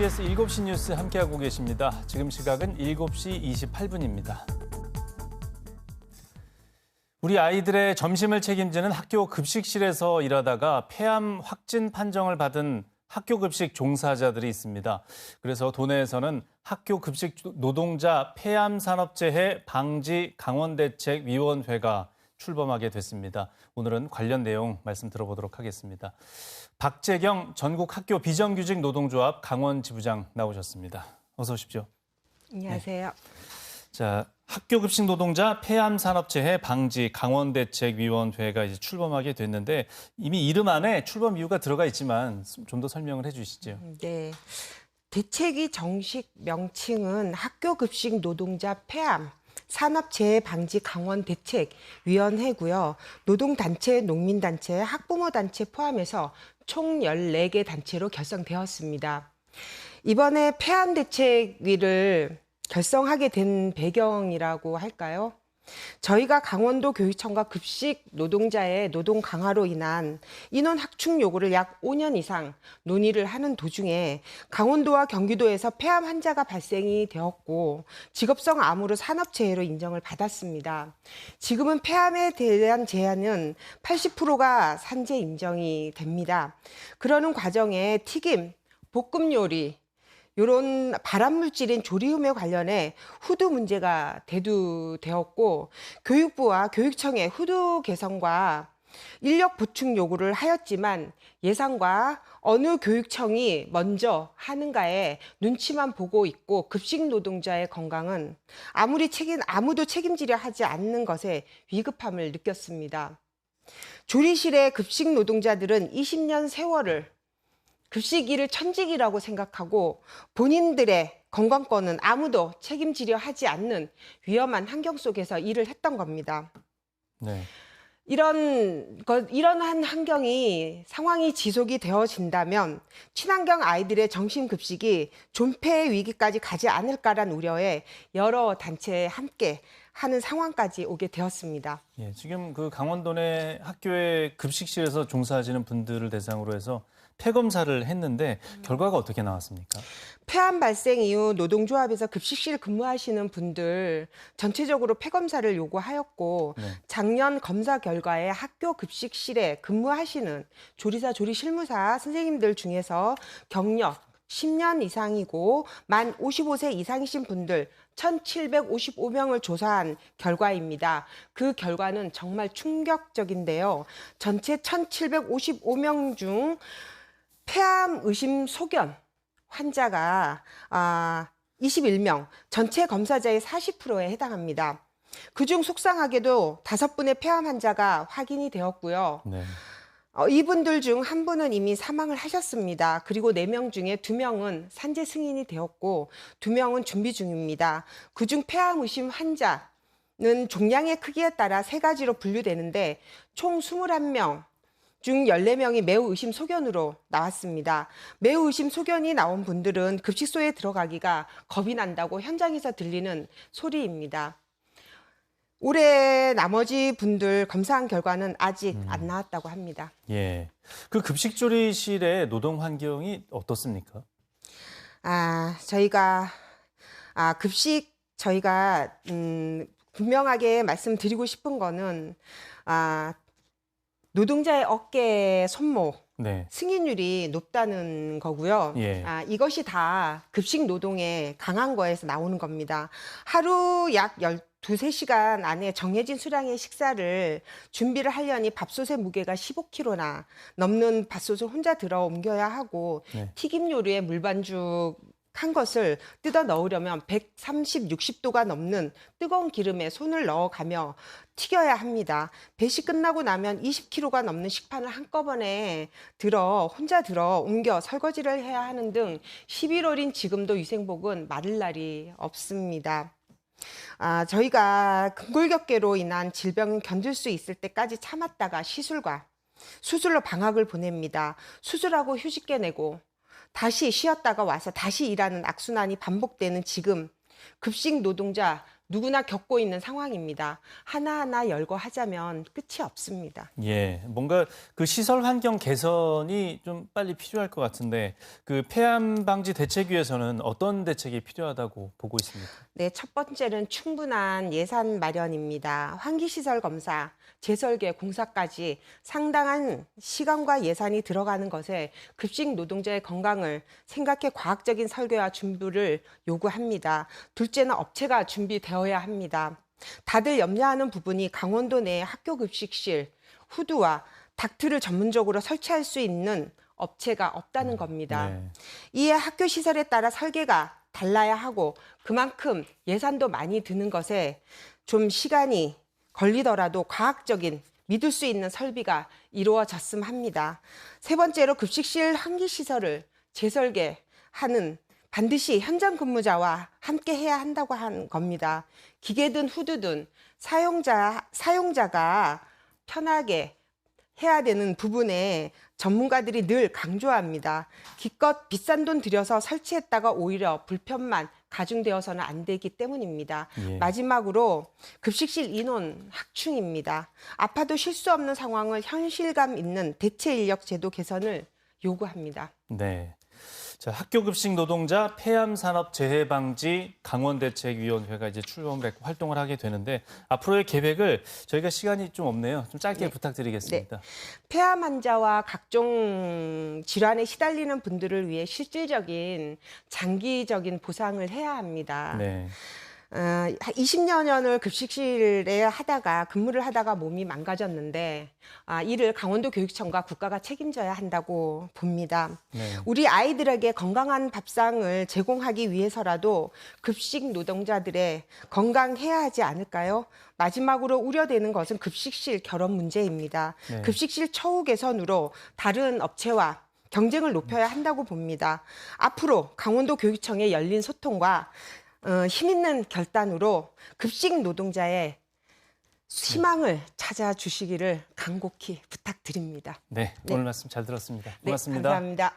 KBS 7시 뉴스 함께하고 계십니다. 지금 시각은 7시 28분입니다. 우리 아이들의 점심을 책임지는 학교 급식실에서 일하다가 폐암 확진 판정을 받은 학교 급식 종사자들이 있습니다. 그래서 도내에서는 학교 급식 노동자 폐암 산업재해 방지 강원대책위원회가 출범하게 됐습니다. 오늘은 관련 내용 말씀 들어보도록 하겠습니다. 박재경 전국 학교 비정규직 노동조합 강원 지부장 나오셨습니다. 어서 오십시오. 안녕하세요. 네. 자, 학교 급식 노동자 폐암 산업재해 방지 강원 대책위원회가 이제 출범하게 됐는데 이미 이름 안에 출범 이유가 들어가 있지만 좀 더 설명을 해 주시죠. 네. 대책위 정식 명칭은 학교 급식 노동자 폐암 산업재해 방지 강원 대책위원회고요. 노동단체, 농민단체, 학부모단체 포함해서 총 14개 단체로 결성되었습니다. 이번에 폐암 대책위를 결성하게 된 배경이라고 할까요? 저희가 강원도 교육청과 급식 노동자의 노동 강화로 인한 인원 확충 요구를 약 5년 이상 논의를 하는 도중에 강원도와 경기도에서 폐암 환자가 발생이 되었고 직업성 암으로 산업재해로 인정을 받았습니다. 지금은 폐암에 대한 제한은 80%가 산재 인정이 됩니다. 그러는 과정에 튀김, 볶음 요리, 이런 발암물질인 조리움에 관련해 후두 문제가 대두되었고 교육부와 교육청의 후두 개선과 인력 보충 요구를 하였지만 예상과 어느 교육청이 먼저 하는가에 눈치만 보고 있고 급식 노동자의 건강은 아무리 책임 아무도 책임지려 하지 않는 것에 위급함을 느꼈습니다. 조리실의 급식 노동자들은 20년 세월을 급식일을 천직이라고 생각하고 본인들의 건강권은 아무도 책임지려 하지 않는 위험한 환경 속에서 일을 했던 겁니다. 네. 이런 것, 이런한 환경이 상황이 지속이 되어진다면 친환경 아이들의 점심 급식이 존폐의 위기까지 가지 않을까란 우려에 여러 단체 함께 하는 상황까지 오게 되었습니다. 예, 지금 그 강원도 내 학교의 급식실에서 종사하시는 분들을 대상으로 해서 폐검사를 했는데 결과가 어떻게 나왔습니까? 폐암 발생 이후 노동조합에서 급식실 근무하시는 분들 전체적으로 폐검사를 요구하였고 네. 작년 검사 결과에 학교 급식실에 근무하시는 조리사 조리실무사 선생님들 중에서 경력 10년 이상이고 만 55세 이상이신 분들 1,755명을 조사한 결과입니다. 그 결과는 정말 충격적인데요. 전체 1,755명 중 폐암 의심 소견 환자가 아, 21명, 전체 검사자의 40%에 해당합니다. 그중 속상하게도 다섯 분의 폐암 환자가 확인이 되었고요. 네. 어, 이분들 중 한 분은 이미 사망을 하셨습니다. 그리고 네 명 중에 두명은 산재 승인이 되었고 두명은 준비 중입니다. 그중 폐암 의심 환자는 종양의 크기에 따라 세 가지로 분류되는데 총 21명 중 14명이 매우 의심 소견으로 나왔습니다. 매우 의심 소견이 나온 분들은 급식소에 들어가기가 겁이 난다고 현장에서 들리는 소리입니다. 올해 나머지 분들 검사한 결과는 아직 음. 안 나왔다고 합니다. 예. 그 급식조리실의 노동 환경이 어떻습니까? 아, 저희가 아, 급식 저희가 음, 분명하게 말씀드리고 싶은 거는 아, 노동자의 어깨 손목 네. 승인율이 높다는 거고요. 예. 아, 이것이 다 급식 노동의 강한 거에서 나오는 겁니다. 하루 약 12, 시간 안에 정해진 수량의 식사를 준비를 하려니 밥솥의 무게가 15kg나 넘는 밥솥을 혼자 들어 옮겨야 하고 네. 튀김 요리에 물반죽 한 것을 뜯어 넣으려면 130, 60도가 넘는 뜨거운 기름에 손을 넣어가며 튀겨야 합니다. 배식 끝나고 나면 20kg가 넘는 식판을 한꺼번에 들어 혼자 들어 옮겨 설거지를 해야 하는 등 11월인 지금도 위생복은 마를 날이 없습니다. 아, 저희가 근골격계로 인한 질병을 견딜 수 있을 때까지 참았다가 시술과 수술로 방학을 보냅니다. 수술하고 휴직계 내고 다시 쉬었다가 와서 다시 일하는 악순환이 반복되는 지금 급식 노동자 누구나 겪고 있는 상황입니다. 하나하나 열거하자면 끝이 없습니다. 예, 뭔가 그 시설 환경 개선이 좀 빨리 필요할 것 같은데 그 폐암 방지 대책위에서는 어떤 대책이 필요하다고 보고 있습니까? 네, 첫 번째는 충분한 예산 마련입니다. 환기 시설 검사, 재설계, 공사까지 상당한 시간과 예산이 들어가는 것에 급식 노동자의 건강을 생각해 과학적인 설계와 준비를 요구합니다. 둘째는 업체가 준비되어 야 합니다. 다들 염려하는 부분이 강원도 내 학교 급식실, 후드와 닥트를 전문적으로 설치할 수 있는 업체가 없다는 겁니다. 네. 이에 학교 시설에 따라 설계가 달라야 하고 그만큼 예산도 많이 드는 것에 좀 시간이 걸리더라도 과학적인 믿을 수 있는 설비가 이루어졌음 합니다. 세 번째로 급식실 환기 시설을 재설계하는 반드시 현장 근무자와 함께 해야 한다고 한 겁니다. 기계든 후드든 사용자 사용자가 편하게 해야 되는 부분에 전문가들이 늘 강조합니다. 기껏 비싼 돈 들여서 설치했다가 오히려 불편만 가중되어서는 안 되기 때문입니다. 예. 마지막으로 급식실 인원 확충입니다. 아파도 쉴 수 없는 상황을 현실감 있는 대체 인력 제도 개선을 요구합니다. 네. 자, 학교 급식 노동자 폐암 산업 재해 방지 강원 대책 위원회가 이제 출범을 했고 활동을 하게 되는데 앞으로의 계획을 저희가 시간이 좀 없네요. 좀 짧게 부탁드리겠습니다. 폐암 환자와 각종 질환에 시달리는 분들을 위해 실질적인 장기적인 보상을 해야 합니다. 네. 어, 20여 년을 급식실에 하다가 근무를 하다가 몸이 망가졌는데 아, 이를 강원도 교육청과 국가가 책임져야 한다고 봅니다. 네. 우리 아이들에게 건강한 밥상을 제공하기 위해서라도 급식 노동자들의 건강해야 하지 않을까요? 마지막으로 우려되는 것은 급식실 결혼 문제입니다. 네. 급식실 처우 개선으로 다른 업체와 경쟁을 높여야 한다고 봅니다. 앞으로 강원도 교육청의 열린 소통과 어, 힘있는 결단으로 급식 노동자의 희망을 찾아주시기를 간곡히 부탁드립니다. 네. 네. 오늘 말씀 잘 들었습니다. 네, 고맙습니다. 감사합니다.